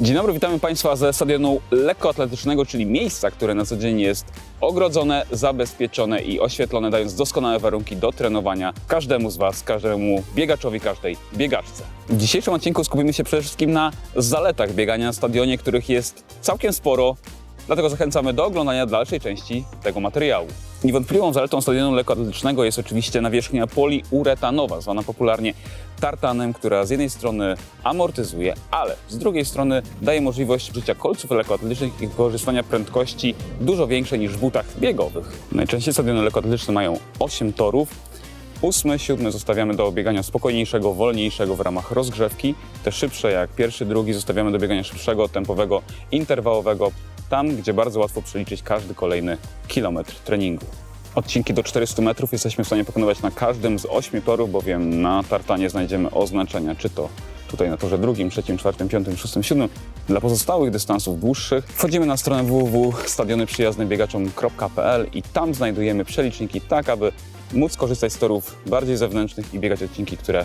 Dzień dobry, witamy Państwa ze stadionu lekkoatletycznego, czyli miejsca, które na co dzień jest ogrodzone, zabezpieczone i oświetlone, dając doskonałe warunki do trenowania każdemu z Was, każdemu biegaczowi, każdej biegaczce. W dzisiejszym odcinku skupimy się przede wszystkim na zaletach biegania na stadionie, których jest całkiem sporo, Dlatego zachęcamy do oglądania dalszej części tego materiału. Niewątpliwą zaletą stadionu lekkoatletycznego jest oczywiście nawierzchnia poliuretanowa, zwana popularnie tartanem, która z jednej strony amortyzuje, ale z drugiej strony daje możliwość użycia kolców lekkoatletycznych i wykorzystania prędkości dużo większej niż w butach biegowych. Najczęściej stadiony lekkoatletyczne mają 8 torów, Ósmy, siódmy zostawiamy do biegania spokojniejszego, wolniejszego w ramach rozgrzewki. Te szybsze, jak pierwszy, drugi, zostawiamy do biegania szybszego, tempowego, interwałowego, tam, gdzie bardzo łatwo przeliczyć każdy kolejny kilometr treningu. Odcinki do 400 metrów jesteśmy w stanie pokonywać na każdym z ośmiu torów, bowiem na tartanie znajdziemy oznaczenia, czy to tutaj na torze drugim, trzecim, czwartym, piątym, szóstym, siódmym. Dla pozostałych dystansów dłuższych wchodzimy na stronę www.stadionymprzyjaznebiegaczom.pl i tam znajdujemy przeliczniki tak, aby móc korzystać z torów bardziej zewnętrznych i biegać odcinki, które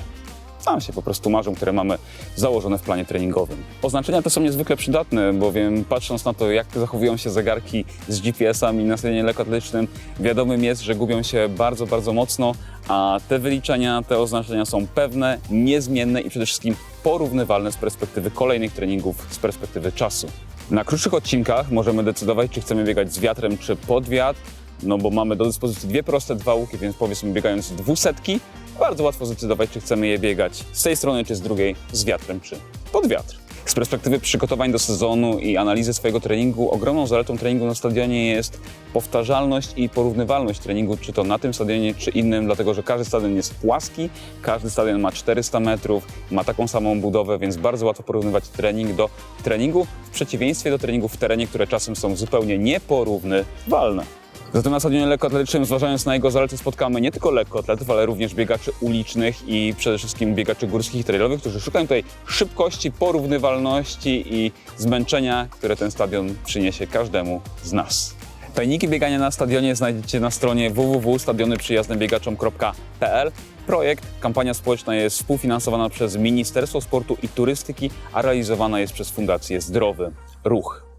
nam się po prostu marzą, które mamy założone w planie treningowym. Oznaczenia te są niezwykle przydatne, bowiem patrząc na to, jak zachowują się zegarki z GPS-ami na stadionie lekkoatletycznym, wiadomym jest, że gubią się bardzo, bardzo mocno, a te wyliczenia, te oznaczenia są pewne, niezmienne i przede wszystkim porównywalne z perspektywy kolejnych treningów, z perspektywy czasu. Na krótszych odcinkach możemy decydować, czy chcemy biegać z wiatrem, czy pod wiatr, no bo mamy do dyspozycji dwie proste dwa łuki, więc powiedzmy biegając dwusetki, bardzo łatwo zdecydować, czy chcemy je biegać z tej strony, czy z drugiej, z wiatrem, czy pod wiatr. Z perspektywy przygotowań do sezonu i analizy swojego treningu, ogromną zaletą treningu na stadionie jest powtarzalność i porównywalność treningu, czy to na tym stadionie, czy innym, dlatego że każdy stadion jest płaski, każdy stadion ma 400 metrów, ma taką samą budowę, więc bardzo łatwo porównywać trening do treningu, w przeciwieństwie do treningów w terenie, które czasem są zupełnie nieporównywalne. Zatem na stadionie lekkoatletycznym, zważając na jego zalety, spotkamy nie tylko lekkoatletów, ale również biegaczy ulicznych i przede wszystkim biegaczy górskich i trailowych, którzy szukają tutaj szybkości, porównywalności i zmęczenia, które ten stadion przyniesie każdemu z nas. Tajniki biegania na stadionie znajdziecie na stronie www.stadionyprzyjaznebiegaczom.pl. Projekt, kampania społeczna jest współfinansowana przez Ministerstwo Sportu i Turystyki, a realizowana jest przez Fundację Zdrowy Ruch.